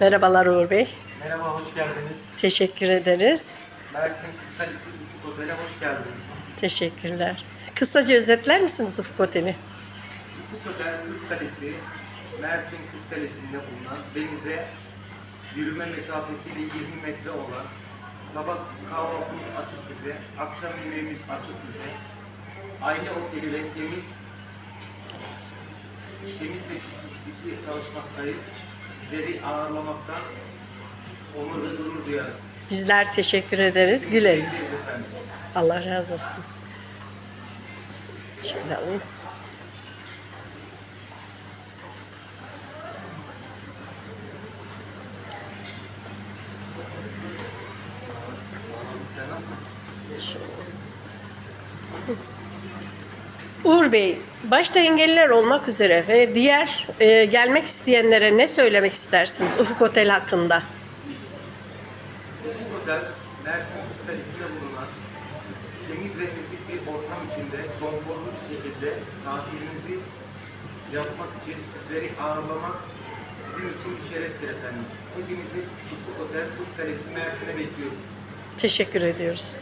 Merhabalar Uğur Bey. Merhaba, hoş geldiniz. Teşekkür ederiz. Mersin Kalesi Ufuk Otel'e hoş geldiniz. Teşekkürler. Kısaca özetler misiniz Ufuk Oteli? Ufuk Otel Kız Kalesi, Mersin Kız Kalesi'nde bulunan denize yürüme mesafesiyle 20 metre olan sabah kahvaltımız açık büfe, akşam yemeğimiz açık büfe, aile oteli ve temiz temiz ve çalışmaktayız. Sizleri ağırlamaktan onur ve gurur duyarız. Bizler teşekkür ederiz. Güleriz. Allah razı olsun. Şöyle alayım. Nasılsın? Uğur Bey, başta engelliler olmak üzere ve diğer e, gelmek isteyenlere ne söylemek istersiniz Ufuk Otel hakkında? Bu otel Mersin Kız Kalesi'nde bulunan temiz ve nezih bir ortam içinde konforlu bir şekilde tatilinizi yapmak için sizleri ağırlamak bizim için bir şereftir efendim. Hepinizi Ufuk Otel Kız Kalesi Mersin'e bekliyoruz. Teşekkür ediyoruz.